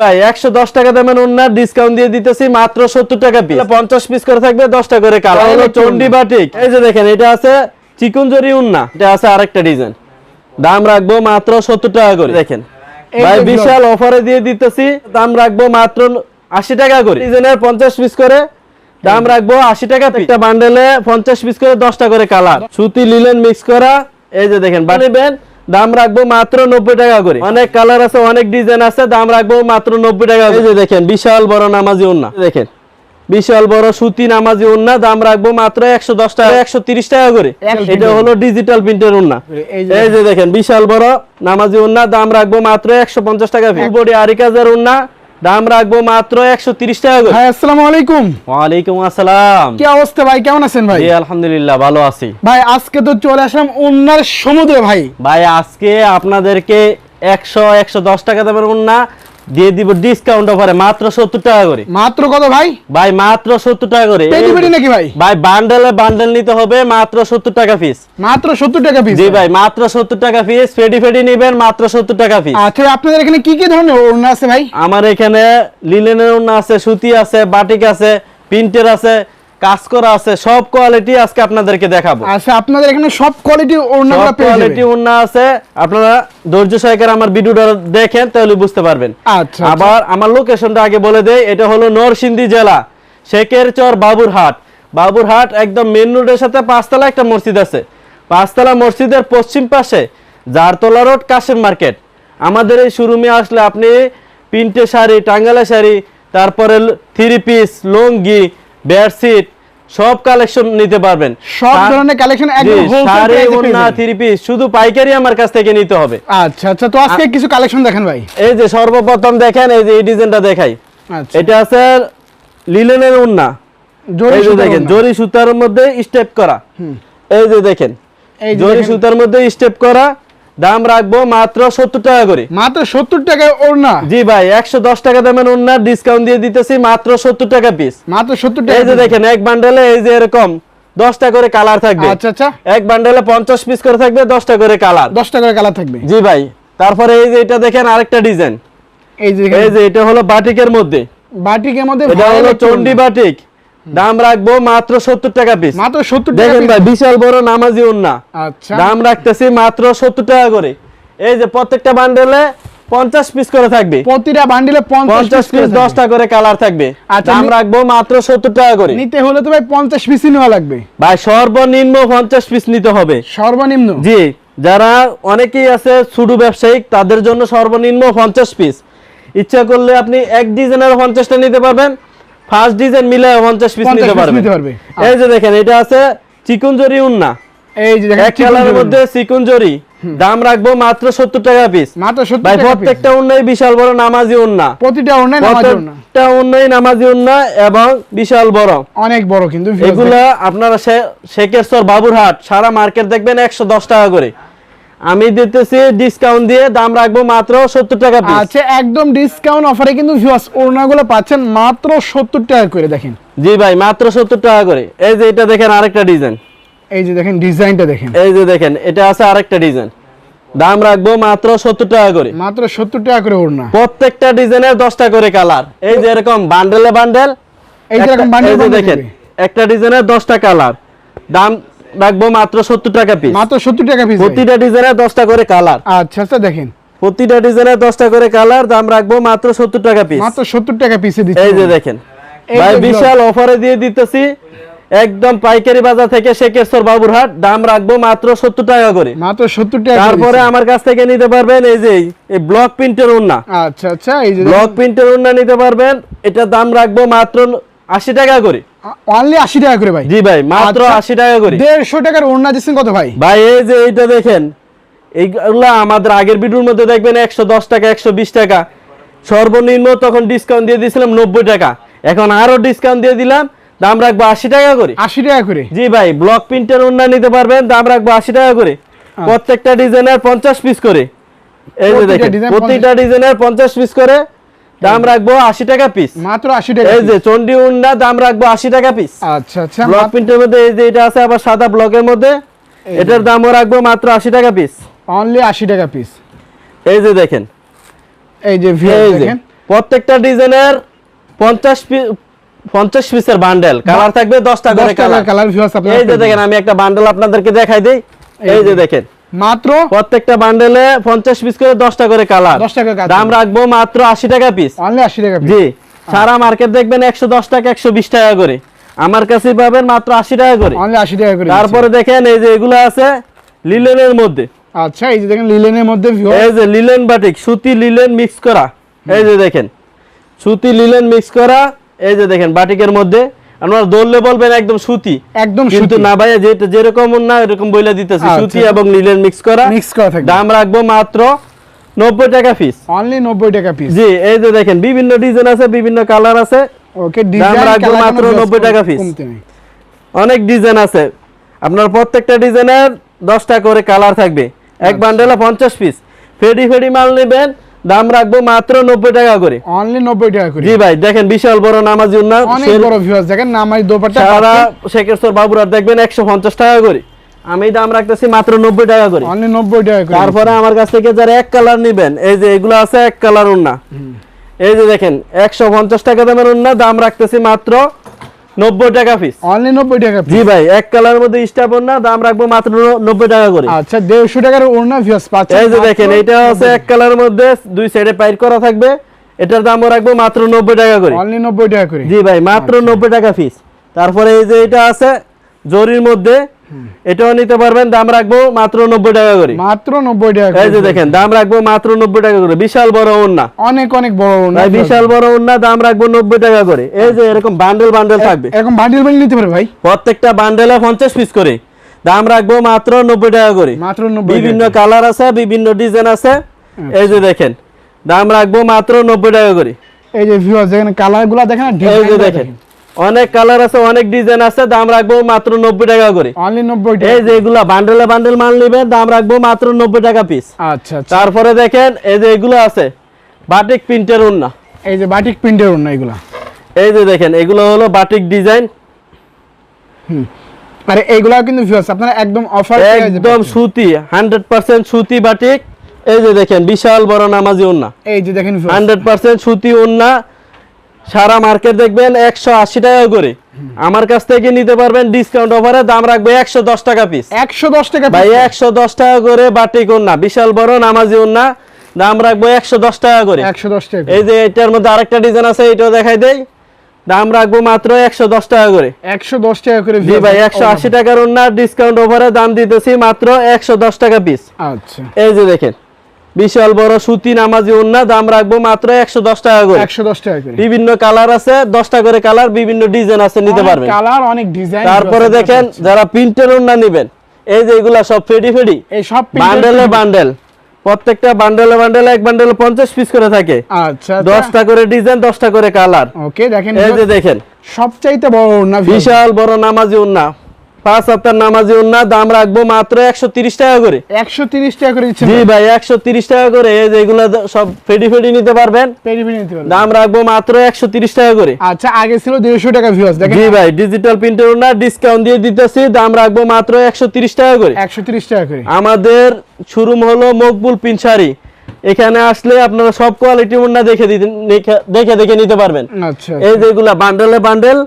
ভাই একশো দশ টাকা দামের উন্নার ডিসকাউন্ট দিয়ে দিতেছি মাত্র সত্তর টাকা পিস পঞ্চাশ পিস করে থাকবে দশটা করে কালার হলো চন্ডি বাটিক এই যে দেখেন এটা আছে চিকুনজরি উন্না এটা আছে আরেকটা ডিজাইন দাম রাখব মাত্র সত্তর টাকা করে। দেখেন। ভাই বিশাল অফারে দিয়ে দিতেছি দাম রাখব মাত্র আশি টাকা করে। ডিজাইনের পঞ্চাশ পিস করে। দাম রাখব আশি টাকা একটা বান্ডেলে পঞ্চাশ পিস করে দশটা করে কালার সুতি লিলেন মিক্স করা। এই যে দেখেন বানিবেন দাম রাখব মাত্র নব্বই টাকা করে। অনেক কালার আছে অনেক ডিজাইন আছে দাম রাখব মাত্র নব্বই টাকা করে। এই যে দেখেন বিশাল বড় নামাজি ওন্না দেখেন বিশাল বড় সুতি নামাজি ওন্না দাম রাখব মাত্র একশো দশ টাকা একশো তিরিশ টাকা করে। এটা হলো ডিজিটাল প্রিন্টের ওন্না এই যে এই যে দেখেন বিশাল বড় নামাজি উন্না দাম রাখব মাত্র একশো পঞ্চাশ টাকা ফুল বডি আরিকাজের উন্না দাম রাখব মাত্র একশো তিরিশ টাকা করে। ভাই আসসালামু আলাইকুম। ওয়ালাইকুম আসসালাম। কি অবস্থা ভাই? কেমন আছেন ভাই? জি আলহামদুলিল্লাহ ভালো আছি। ভাই আজকে তো চলে আসলাম অন্যার সমুদ্রে ভাই। ভাই আজকে আপনাদেরকে একশো একশো দশ টাকা দামের উন্না দিয়ে দিব ডিসকাউন্ট অফারে মাত্র সত্তর টাকা করে। মাত্র কত ভাই? ভাই মাত্র সত্তর টাকা করে। পেটি নাকি ভাই? ভাই বান্ডেলে বান্ডেল নিতে হবে মাত্র সত্তর টাকা পিস মাত্র সত্তর টাকা পিস জি ভাই মাত্র সত্তর টাকা পিস ফেডি ফেডি নেবেন মাত্র সত্তর টাকা পিস আচ্ছা আপনাদের এখানে কি কি ধরনের ওড়না আছে ভাই? আমার এখানে লিলেনের ওড়না আছে সুতি আছে বাটিক আছে প্রিন্টের আছে কাজ করা আছে সব কোয়ালিটি আজকে আপনাদেরকে দেখাবো। আচ্ছা আপনাদের এখানে সব কোয়ালিটি ওড়নাগুলো সব কোয়ালিটি ওড়না আছে। আপনারা ধৈর্য সহকারে আমার ভিডিওটা দেখেন তাহলে বুঝতে পারবেন। আচ্ছা আবার আমার লোকেশনটা আগে বলে দেই এটা হলো নরসিংদী জেলা শেখের চর বাবুরহাট। বাবুরহাট একদম মেন রোডের সাথে পাঁচতলা একটা মসজিদ আছে। পাঁচতলা মসজিদের পশ্চিম পাশে জারতলা রোড কাশেম মার্কেট। আমাদের এই শোরুমে আসলে আপনি প্রিন্টে শাড়ি টাঙ্গালা শাড়ি তারপরে থ্রি পিস লুঙ্গি বেডশিট সব কালেকশন নিতে পারবেন। সব ধরনের কালেকশন একদম হোলসেল ওড়না থ্রি পিস শুধু পাইকারি আমার কাছ থেকে নিতে হবে। আচ্ছা আচ্ছা তো আজকে কিছু কালেকশন দেখেন ভাই। এই যে সর্বপ্রথম দেখেন এই যে এই ডিজাইনটা দেখাই। আচ্ছা। এটা আছে লিলেনের উন্না জরি দেখেন ওড়না। জরি সুতার মধ্যে স্টেপ করা। এই যে দেখেন জরি সুতার মধ্যে স্টেপ করা। দাম রাখব মাত্র সত্তর টাকা করে। মাত্র সত্তর টাকায় ওড়না। জি ভাই একশো দশ টাকা দামের উন্নার ডিসকাউন্ট দিয়ে দিতেছি মাত্র সত্তর টাকা পিস মাত্র সত্তর টাকা এই যে দেখেন এক বান্ডেলে এই যে এরকম দশটা করে কালার থাকবে। আচ্ছা আচ্ছা। এক বান্ডেলে পঞ্চাশ পিস করে থাকবে দশটা করে কালার দশ টাকার কালার থাকবে। জি ভাই তারপরে এই যে এটা দেখেন আরেকটা ডিজাইন এই যে এই যে এটা হলো বাটিকের মধ্যে। বাটিকের মধ্যে এটা হলো চন্ডি বাটিক দাম রাখব মাত্র সত্তর টাকা পিস মাত্র সত্তর দেখেন ভাই বিশাল বড় নামাজি উন্না আচ্ছা। দাম রাখতেছি মাত্র সত্তর টাকা করে। এই যে প্রত্যেকটা বান্ডেলে পঞ্চাশ পিস করে থাকবে। প্রতিটা বান্ডিলে পঞ্চাশ পিস দশটা করে কালার থাকবে। আচ্ছা, দাম রাখব মাত্র সত্তর টাকা করে। নিতে হলে তো ভাই পঞ্চাশ পিসই নেওয়া লাগবে। ভাই সর্বনিম্ন পঞ্চাশ পিস নিতে হবে। সর্বনিম্ন? জি যারা অনেকেই আছে ছোট ব্যবসায়িক তাদের জন্য সর্বনিম্ন পঞ্চাশ পিস ইচ্ছা করলে আপনি এক ডিজাইনের পঞ্চাশটা নিতে পারবেন। ফার্স্ট ডিজাইন মিলে পঞ্চাশ পিস নিতে পারবে। এই যে দেখেন এটা আছে চিকুনজরি উন্না। এই যে দেখেন এক কালারের মধ্যে চিকুনজরি। দাম রাখব মাত্র সত্তর টাকা পিস মাত্র সত্তর ভাই টাকা piece। প্রত্যেকটা উন্নয় বিশাল বড় নামাজি উন্না। প্রতিটা ওড়নায় নামাজ ওড়না প্রত্যেকটা উন্নয় নামাজি উন্না এবং বিশাল বড়। অনেক বড় কিন্তু এগুলা আপনারা শে- শেখেরচর বাবুরহাট সারা মার্কেট দেখবেন একশো দশ টাকা করে। আমি দিতেছি ডিসকাউন্ট দিয়ে দাম রাখব মাত্র সত্তর টাকা দেখেন। পিস আচ্ছা একদম ডিসকাউন্ট অফারে কিন্তু ভিউয়ার্স ওড়নাগুলো পাচ্ছেন মাত্র সত্তর টাকা করে দেখেন। জি ভাই মাত্র সত্তর টাকা করে। এই যে এটা দেখেন আরেকটা ডিজাইন এই যে দেখেন ডিজাইনটা দেখেন। এই যে দেখেন এটা আছে আরেকটা ডিজাইন দাম রাখব মাত্র সত্তর টাকা করে। মাত্র সত্তর টাকা করে ওড়না। প্রত্যেকটা ডিজাইনের দশটা করে কালার এই যে এরকম বান্ডেলে বান্ডেল এই যে এরকম দেখেন। একটা ডিজাইনের দশটা কালার দাম রাখব মাত্র সত্তর টাকা পিস মাত্র সত্তর টাকা পিস প্রতিটা ডিজাইনের দশটা করে কালার আচ্ছা আচ্ছা দেখেন। প্রতিটা ডিজাইনের দশটা করে কালার দাম রাখব মাত্র সত্তর টাকা পিস মাত্র সত্তর টাকা পিসে দিচ্ছি। এই যে দেখেন। ভাই বিশাল অফারে দিয়ে দিতেছি। একদম পাইকারি বাজার থেকে শেখেশ্বর বাবুরহাট। দাম রাখব মাত্র সত্তর টাকা করে। মাত্র সত্তর টাকা তারপরে আমার কাছ থেকে নিতে পারবেন এই যে এই ব্লক প্রিন্টের ওন্না আচ্ছা আচ্ছা এই যে ব্লক প্রিন্টের ওন্না নিতে পারবেন। এটা দাম রাখব মাত্র আশি টাকা করে। অনলি আশি টাকা করে ভাই। জি ভাই মাত্র আচ্ছা। আশি টাকা করে। দেড়শো টাকার ওড়না দিচ্ছেন কত ভাই? ভাই এই যে এইটা দেখেন এইগুলা আমাদের আগের ভিডিওর মধ্যে দেখবেন একশো দশ টাকা একশো বিশ টাকা। সর্বনিম্ন তখন ডিসকাউন্ট দিয়ে দিয়েছিলাম নব্বই টাকা। এখন আরও ডিসকাউন্ট দিয়ে দিলাম দাম রাখব আশি টাকা করে। আশি টাকা করে? জি ভাই ব্লক প্রিন্টের ওন্না নিতে পারবেন দাম রাখব আশি টাকা করে। প্রত্যেকটা ডিজাইনের পঞ্চাশ পিস করে। এই যে দেখেন প্রতিটা ডিজাইনের পঞ্চাশ পিস করে দাম রাখব আশি টাকা পিস মাত্র আশি টাকা এই যে। চন্ডি উন্না দাম রাখব আশি টাকা পিস আচ্ছা আচ্ছা ব্লক প্রিন্টের মধ্যে এই যে এটা আছে আবার সাদা ব্লকের মধ্যে। এটার দামও রাখব মাত্র আশি টাকা পিস অনলি আশি টাকা পিস এই যে দেখেন। এই যে প্রত্যেকটা ডিজাইনের পঞ্চাশ পিস পঞ্চাশ পিসের বান্ডেল কালার থাকবে দশটা করে কালার এই যে দেখেন আমি একটা বান্ডেল আপনাদেরকে দেখাই দিই। এই যে। দেখেন। মাত্র প্রত্যেকটা বান্ডেলে পঞ্চাশ পিস করে দশটা করে কালার 10 টাকা দাম রাখব মাত্র আশি টাকা পিস অনলি 80 টাকা piece। জি। সারা মার্কেট দেখবেন একশো দশ টাকা একশো বিশ টাকা করে। আমার কাছে পাবেন মাত্র আশি টাকা করে। অনলি 80 টাকা করে তারপরে দেখেন এই যে এগুলো আছে লিলেনের মধ্যে। আচ্ছা এই যে দেখেন লিলেনের মধ্যে এই যে লিলেন বাটিক সুতি লিলেন মিক্স করা। এই যে দেখেন। সুতি লিলেন মিক্স করা এই যে দেখেন বাটিকের মধ্যে। আপনারা দৌড়লে বলবেন একদম সুতি। একদম কিন্তু না ভাই যেটা যেরকম না এরকম বইলা দিতেছি। আচ্ছা। সুতি এবং লিলেন মিক্স করা। মিক্স করা থাকবে। দাম রাখব মাত্র নব্বই টাকা পিস অনলি 90 টাকা পিস জি এই যে দেখেন বিভিন্ন ডিজাইন আছে বিভিন্ন কালার আছে। ওকে দাম রাখব মাত্র 90 টাকা piece। অনেক ডিজাইন আছে। আপনার প্রত্যেকটা ডিজাইনের দশটা করে কালার থাকবে। এক আচ্ছা। বান্ডেলে পঞ্চাশ পিস ফেডি ফেডি মাল নেবেন দাম রাখব মাত্র নব্বই টাকা করে। অনলি 90 টাকা করে। জি ভাই দেখেন বিশাল বড় নামাজি উন্নয়ন অনেক বড় ভিউয়ার্স দেখেন সারা শেখেশ্বর বাবুরার দেখবেন একশো পঞ্চাশ টাকা করে। আমি দাম রাখতেছি মাত্র নব্বই টাকা করে। অনলি 90 টাকা করে। তারপরে আমার কাছ থেকে যারা এক কালার নিবেন এই যে এগুলো আছে এক কালার উন্না। এই যে দেখেন একশো পঞ্চাশ টাকা দামের উন্না দাম রাখতেছি মাত্র নব্বই টাকা পিস অনলি 90 টাকা। জি ভাই এক কালারের মধ্যে না দাম রাখব মাত্র নব্বই টাকা করে। আচ্ছা 150 টাকার ওড়না ভিউয়ার্স পাচ্ছেন এই যে দেখেন এটা আছে এক কালারের মধ্যে দুই সাইডে পাইর করা থাকবে। এটার দামও রাখব মাত্র নব্বই টাকা করে। অনলি 90 টাকা করে। জি ভাই মাত্র নব্বই টাকা পিস তারপরে এই যে এটা আছে জরির মধ্যে এটাও নিতে পারবেন দাম রাখব মাত্র নব্বই টাকা করে। মাত্র 90 টাকা এই যে দেখেন দাম রাখব মাত্র নব্বই টাকা করে। বিশাল বড় ওন্না অনেক অনেক বড় ভাই বিশাল বড় ওন্না দাম রাখব নব্বই টাকা করে। এই যে এরকম বান্ডেল বান্ডেল থাকবে। এরকম বান্ডিল বান্ডিল নিতে পারে ভাই? প্রত্যেকটা বান্ডেলে পঞ্চাশ পিস করে। দাম রাখব মাত্র নব্বই টাকা করে। মাত্র 90 বিভিন্ন কালার আছে বিভিন্ন ডিজাইন আছে। এই যে দেখেন দাম রাখব মাত্র নব্বই টাকা করে। এই যে ভিউয়ার্স দেখেন কালারগুলো দেখেন এই যে দেখেন। অনেক কালার আছে অনেক ডিজাইন আছে দাম রাখব মাত্র নব্বই টাকা করে। অনলি 90 এই যে এগুলা বান্ডেলে বান্ডেল মাল নিবেন দাম রাখব মাত্র নব্বই টাকা পিস আচ্ছা আচ্ছা। তারপরে দেখেন এই যে এগুলো আছে বাটিক প্রিন্টের উন্না এই যে বাটিক প্রিন্টের ওড়না এগুলা। এই যে দেখেন এগুলো হলো বাটিক ডিজাইন আরে এইগুলা কিন্তু ভিউয়ার্স আপনারা একদম অফার একদম সুতি হান্ড্রেড পার্সেন্ট সুতি বাটিক এই যে দেখেন বিশাল বড় নামাজি উন্না এই যে দেখেন viewers, হান্ড্রেড পার্সেন্ট সুতি উন্না সারা মার্কেট দেখবেন একশো আশি টাকা করে। আমার কাছ থেকে নিতে পারবেন ডিসকাউন্ট অফারে দাম রাখবে একশো দশ টাকা পিস 110 টাকা ভাই একশো দশ টাকা করে বাটিক উন্না বিশাল বড় নামাজি উন্না দাম রাখব একশো দশ টাকা করে। 110 টাকা এই যে এটার মধ্যে আরেকটা ডিজাইন আছে এটাও দেখাই দেই। দাম রাখব মাত্র একশো দশ টাকা করে। 110 টাকা করে জি ভাই একশো আশি টাকার উন্না ডিসকাউন্ট অফারে দাম দিতেছি মাত্র একশো দশ টাকা পিস আচ্ছা। এই যে দেখেন বিশাল বড় সুতি নামাজি উন্না দাম রাখব মাত্র একশো দশ টাকা করে। 110 টাকা করে। বিভিন্ন কালার আছে দশটা করে কালার বিভিন্ন ডিজাইন আছে নিতে পারবেন। কালার অনেক ডিজাইন তারপরে দেখেন যারা প্রিন্টের উন্না নিবেন এই যে এগুলা সব ফেডি ফেডি এই সব বান্ডেলে বান্ডেল। প্রত্যেকটা বান্ডেলে বান্ডেলে এক বান্ডেলে পঞ্চাশ পিস করে থাকে। আচ্ছা দশটা করে ডিজাইন দশটা করে কালার। ওকে দেখেন এই যে দেখেন। সবচাইতে বড় viewers। বিশাল বড় নামাজি উন্না পাঁচ নামাজি দাম রাখব মাত্র একশো তিরিশ টাকা করে। 130 টাকা করে দিচ্ছেন জি ভাই। একশো তিরিশ টাকা করে এই যে এগুলো দ- সব ফেডি ফেডি নিতে পারবেন। পেরি পেরি নিতে পারবেন। দাম রাখব মাত্র একশো তিরিশ টাকা করে। আচ্ছা আগে ছিল 150 টাকা ভিউয়ার্স দেখেন জি ভাই ডিজিটাল প্রিন্টের উন্না ডিসকাউন্ট দিয়ে দিতেছি দাম রাখব মাত্র একশো তিরিশ টাকা করে। 130 টাকা করে। আমাদের শোরুম হলো মকবুল পিনসারি। এখানে আসলে আপনারা সব কোয়ালিটি দেখে দেখে- দেখে দেখে নিতে পারবেন। আচ্ছা এই যেগুলা বান্ডেলে বান্ডেল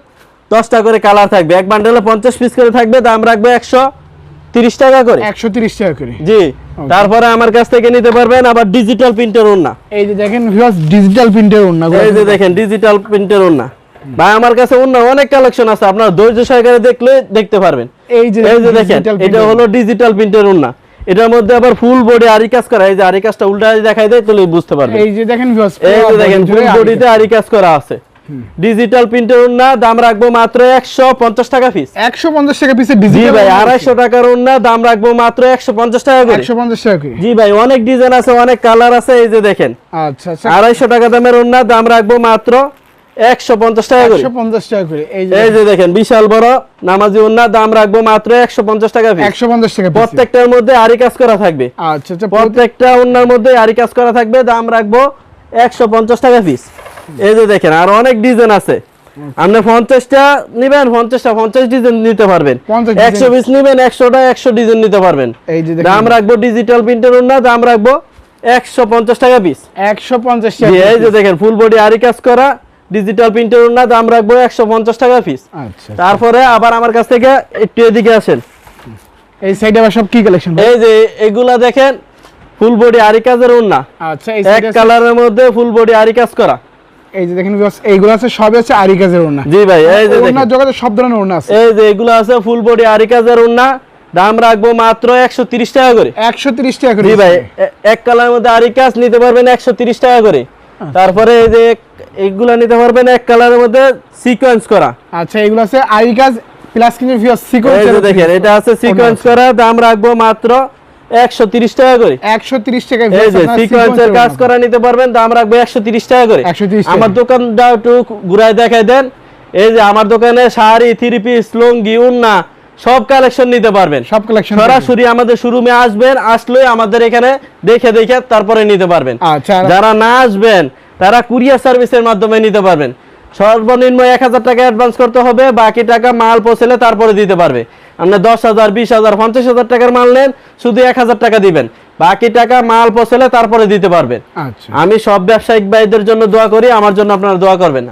দশটা করে কালার থাকবে। এক বান্ডেলে পঞ্চাশ পিস করে থাকবে দাম রাখবে একশো তিরিশ টাকা করে। 130 টাকা করে। জি তারপরে আমার কাছ থেকে নিতে পারবেন আবার ডিজিটাল প্রিন্টের ওন্না এই যে দেখেন ডিজিটাল প্রিন্টের ওড়না এই যে দেখেন ডিজিটাল প্রিন্টের ওন্না ভাই আমার কাছে অন্য অনেক কালেকশন আছে আপনারা ধৈর্য সহকারে দেখলে দেখতে পারবেন। এই যে এই যে দেখেন এটা হলো ডিজিটাল প্রিন্টের ওন্না এটার মধ্যে আবার ফুল বডি আরি কাজ করা এই যে আরি কাজটা উল্টা দেখাই দেয় তাহলে বুঝতে পারবেন। এই যে দেখেন ভিউয়ার্স এই যে দেখেন ফুল বডিতে আরি কাজ করা আছে। ডিজিটাল প্রিন্টের ওন্না দাম রাখব মাত্র একশো পঞ্চাশ টাকা পিস 150 টাকা পিসের জি ডিজিটাল ভাই আড়াইশো টাকার ওন্না দাম রাখব মাত্র একশো পঞ্চাশ টাকা করে। 150 টাকা জি ভাই অনেক ডিজাইন আছে অনেক কালার আছে এই যে দেখেন। আচ্ছা আচ্ছা। আড়াইশো টাকা দামের ওন্না দাম রাখব মাত্র একশো পঞ্চাশ টাকা করে। 150 টাকা করে। এই যে এই যে দেখেন। বিশাল বড় নামাজি ওন্না দাম রাখব মাত্র একশো পঞ্চাশ টাকা পিস 150 টাকা পিস প্রত্যেকটার মধ্যে আরি কাজ করা থাকবে। আচ্ছা আচ্ছা প্রত্যেকটা ওন্নার মধ্যে আরি কাজ করা থাকবে দাম রাখব একশো পঞ্চাশ টাকা পিস এই যে দেখেন আর অনেক ডিজাইন আছে। আপনি পঞ্চাশটা নিবেন পঞ্চাশটা পঞ্চাশ ডিজাইন নিতে পারবেন। একশো পিস নিবেন একশোটা একশো ডিজাইন নিতে পারবেন। দাম রাখব ডিজিটাল প্রিন্টের ওন্না দাম রাখব একশো পঞ্চাশ টাকা পিস একশো পঞ্চাশ এই যে দেখেন ফুল বডি আরি কাজ করা ডিজিটাল প্রিন্টের ওড়না দাম রাখব একশো পঞ্চাশ টাকা পিস আচ্ছা। তারপরে আবার আমার কাছ থেকে একটু এদিকে আসেন। এই সাইডে আবার সব কি কালেকশন এই যে এগুলা দেখেন ফুল বডি আরি কাজের ওড়না। আচ্ছা এক কালারের মধ্যে ফুল বডি আরি কাজ করা। এই যে দেখেন এইগুলো আছে সবই আছে আরি কাজের ওড়না। জি ভাই এই যে দেখেন। জগতে সব ধরনের ওড়না আছে। এই যে এগুলো আছে ফুল বডি আরি কাজের ওড়না দাম রাখব মাত্র একশো তিরিশ টাকা করে। একশো তিরিশ টাকা করে জি ভাই এক কালারের মধ্যে আরি কাজ নিতে পারবেন একশো তিরিশ টাকা করে। তারপরে এই যে এইগুলা নিতে পারবেন এক কালারের মধ্যে সিকোয়েন্স করা। আচ্ছা এগুলো আছে আরি কাজ প্লাস কিন্তু সিকোয়েন্স দেখেন এটা আছে সিকোয়েন্স করা দাম রাখব মাত্র একশো তিরিশ টাকা করে। একশো তিরিশ টাকা এই যে সিকোয়েন্সের কাজ করা নিতে পারবেন দাম রাখব একশো টাকা করে। 130 আমার দোকানটা একটু ঘুরায় দেখাই দেন। এই যে আমার দোকানে শাড়ি থ্রি পিস লুঙ্গি উন্না সব কালেকশন নিতে পারবেন। সব কালেকশন সরাসরি আমাদের শোরুমে আসবেন আসলে আমাদের এখানে দেখে দেখে তারপরে নিতে পারবেন। আচ্ছা যারা না আসবেন তারা কুরিয়ার সার্ভিসের মাধ্যমে নিতে পারবেন। সর্বনিম্ন এক হাজার টাকা অ্যাডভান্স করতে হবে বাকি টাকা মাল পৌঁছলে তারপরে দিতে পারবে। আপনি দশ হাজার বিশ হাজার পঞ্চাশ হাজার টাকার মাল নেন শুধু এক হাজার টাকা দিবেন। বাকি টাকা মাল পৌঁছলে তারপরে দিতে পারবেন। আচ্ছা। আমি সব ব্যবসায়িক ভাইদের জন্য দোয়া করি আমার জন্য আপনারা দোয়া করবেন।